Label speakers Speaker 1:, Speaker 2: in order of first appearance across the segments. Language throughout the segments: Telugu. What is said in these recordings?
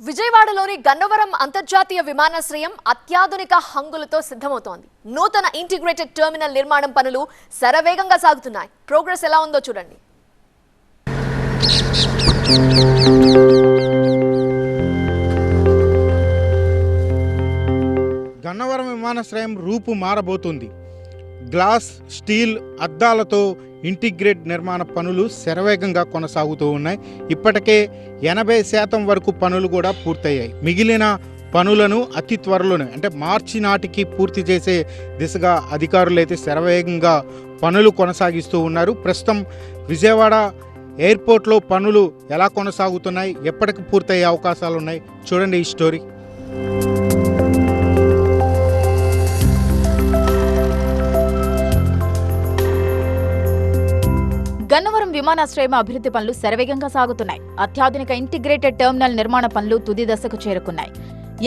Speaker 1: విజయవాడలోని గన్నవరం అంతర్జాతీయ విమానాశ్రయం అత్యాధునిక హంగులతో సిద్ధమవుతోంది. నూతన ఇంటిగ్రేటెడ్ టెర్మినల్ నిర్మాణం పనులు శరవేగంగా సాగుతున్నాయి. ప్రోగ్రెస్ ఎలా ఉందో చూడండి.
Speaker 2: గన్నవరం విమానాశ్రయం రూపు మారబోతుంది. గ్లాస్ స్టీల్ అద్దాలతో ఇంటిగ్రేట్ నిర్మాణ పనులు శరవేగంగా కొనసాగుతూ ఉన్నాయి. ఇప్పటికే ఎనభై శాతం వరకు పనులు కూడా పూర్తయ్యాయి. మిగిలిన పనులను అతి త్వరలోనే అంటే మార్చి నాటికి పూర్తి చేసే దిశగా అధికారులు అయితే శరవేగంగా పనులు కొనసాగిస్తూ ఉన్నారు. ప్రస్తుతం విజయవాడ ఎయిర్పోర్ట్లో పనులు ఎలా కొనసాగుతున్నాయి ఎప్పటికి పూర్తయ్యే అవకాశాలు ఉన్నాయి చూడండి ఈ స్టోరీ.
Speaker 3: విమానాశ్రయం అభివృద్ధి పనులు శరవేగంగా సాగుతున్నాయి. అత్యాధునిక ఇంటిగ్రేటెడ్ టెర్మినల్ నిర్మాణ పనులు తుది దశకు చేరుకున్నాయి.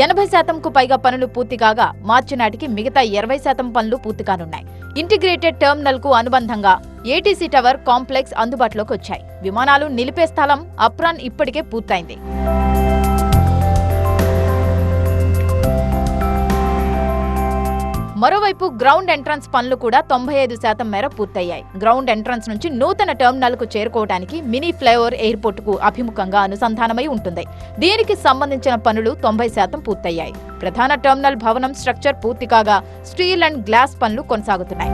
Speaker 3: ఎనభై శాతంకు పైగా పనులు పూర్తి కాగా మార్చి నాటికి మిగతా ఇరవై శాతం పనులు పూర్తి కానున్నాయి. ఇంటిగ్రేటెడ్ టెర్మినల్కు అనుబంధంగా ఏటీసీ టవర్ కాంప్లెక్స్ అందుబాటులోకి వచ్చాయి. విమానాలు నిలిపే స్థలం అప్రాన్ ఇప్పటికే పూర్తయింది. మరోవైపు గ్రౌండ్ ఎంట్రన్స్ పనులు కూడా తొంభై ఐదు శాతం మేర పూర్తయ్యాయి. గ్రౌండ్ ఎంట్రన్స్ నుంచి నూతన టెర్మినల్కు చేరుకోవడానికి మినీ ఫ్లైఓవర్ ఎయిర్పోర్ట్కు అభిముఖంగా అనుసంధానమై ఉంటుంది. దీనికి సంబంధించిన పనులు తొంభై శాతం పూర్తయ్యాయి. ప్రధాన టెర్మినల్ భవనం స్ట్రక్చర్ పూర్తి కాగా స్టీల్ అండ్ గ్లాస్ పనులు కొనసాగుతున్నాయి.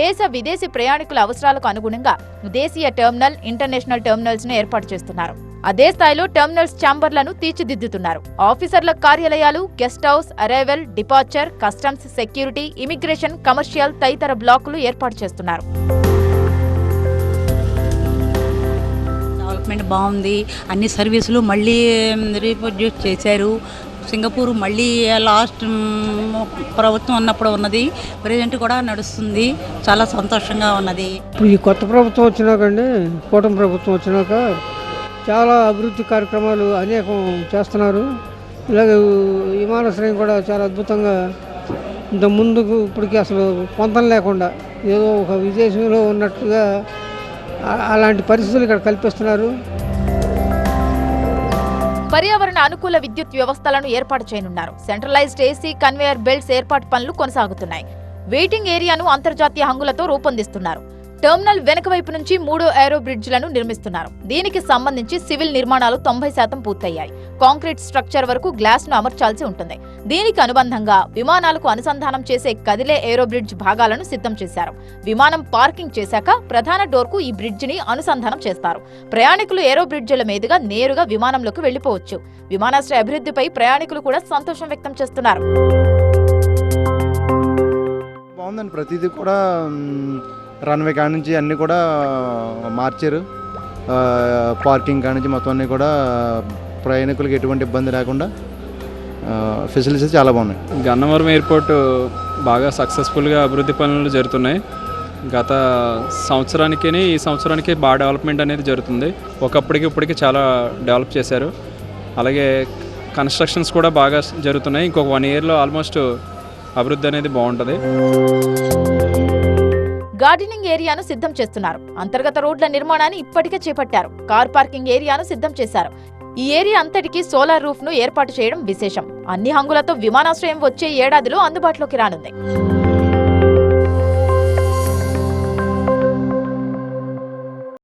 Speaker 3: దేశ విదేశీ ప్రయాణికుల అవసరాలకు అనుగుణంగా దేశీయ టెర్మినల్ ఇంటర్నేషనల్ టెర్మినల్స్ను ఏర్పాటు చేస్తున్నారు. అదే స్థాయిలో టెర్మినల్స్ ఛాంబర్లను తీర్చిదిద్దుతున్నారు. ఆఫీసర్ల కార్యాలయాలు guest house arrival departure customs security immigration commercial తదితర బ్లాకులు ఏర్పాటు చేస్తున్నారు.
Speaker 4: డెవలప్మెంట్ బాగుంది. అన్ని సర్వీసులు మళ్ళీ రీప్రొడ్యూస్ చేశారు. సింగపూర్ మళ్ళీ లాస్ట్ ప్రభుత్వం ఉన్నప్పుడు ఉన్నది. ప్రజెంట్ కూడా నడుస్తుంది. చాలా సంతోషంగా ఉన్నది.
Speaker 5: ఇప్పుడు ఈ కొత్త ప్రభుత్వం వచ్చినాకండి కూటమి ప్రభుత్వం వచ్చినాక చాలా అభివృద్ధి కార్యక్రమాలు అనేకం చేస్తున్నారు. ఇలాగే విమానాశ్రయం కూడా చాలా అద్భుతంగా ఇంత ముందుకు ఇప్పటికి అసలు పొంతం లేకుండా ఏదో ఒక విదేశంలో ఉన్నట్టుగా అలాంటి పరిస్థితులు ఇక్కడ కల్పిస్తున్నారు.
Speaker 3: పర్యావరణ అనుకూల విద్యుత్ వ్యవస్థలను ఏర్పాటు చేయనున్నారు. సెంట్రలైజ్డ్ ఏసీ కన్వేయర్ బెల్ట్స్ ఏర్పాటు పనులు కొనసాగుతున్నాయి. వెయిటింగ్ ఏరియాను అంతర్జాతీయ హంగులతో రూపొందిస్తున్నారు. టెర్మినల్ వెనుక వైపు నుంచి మూడు ఏరో బ్రిడ్జ్లను నిర్మిస్తున్నారు. దీనికి సంబంధించి సివిల్ నిర్మాణాలు తొంభై శాతం పూర్తయ్యాయి. కాంక్రీట్ స్ట్రక్చర్ వరకు గ్లాస్ను అమర్చాల్సి ఉంటుంది. దీనికి అనుబంధంగా విమానాలకు అనుసంధానం చేసే కదిలే ఏరో బ్రిడ్జ్ భాగాలను సిద్ధం చేశారు. విమానం పార్కింగ్ చేశాక ప్రధాన డోర్కు ఈ బ్రిడ్జ్ని అనుసంధానం చేస్తారు. ప్రయాణికులు ఏరో బ్రిడ్జ్ల మీదుగా నేరుగా విమానంలోకి వెళ్ళిపోవచ్చు విమానాశ్రయ అభివృద్ధిపై ప్రయాణికులు కూడా సంతోషం వ్యక్తం చేస్తున్నారు.
Speaker 6: బాగుందండి. ప్రతిదీ కూడా రన్వే కాడ నుంచి అన్నీ కూడా మార్చారు. పార్కింగ్ కాడ నుంచి మొత్తం అన్నీ కూడా ప్రయాణికులకు ఎటువంటి ఇబ్బంది లేకుండా ఫెసిలిటీస్ చాలా బాగున్నాయి.
Speaker 7: గన్నవరం ఎయిర్పోర్ట్ బాగా సక్సెస్ఫుల్గా అభివృద్ధి పనులు జరుగుతున్నాయి. గత సంవత్సరానికే ఈ సంవత్సరానికి బాగా డెవలప్మెంట్ అనేది జరుగుతుంది. ఒకప్పటికి ఇప్పటికి చాలా డెవలప్ చేశారు. అలాగే కన్స్ట్రక్షన్స్ కూడా బాగా జరుగుతున్నాయి. ఇంకొక వన్ ఇయర్లో ఆల్మోస్ట్ అభివృద్ధి అనేది బాగుంటుంది.
Speaker 3: గార్డెనింగ్ ఏరియాను సిద్ధం చేస్తున్నారు. అంతర్గత రోడ్ల నిర్మాణాన్ని ఇప్పటికే చేపట్టారు. కార్ పార్కింగ్ ఏరియాను సిద్ధం చేశారు. ఈ ఏరియా అంతటికి సోలార్ రూఫ్ను ఏర్పాటు చేయడం విశేషం. అన్ని హంగులతో విమానాశ్రయం వచ్చే ఏడాదిలో అందుబాటులోకి రానుంది.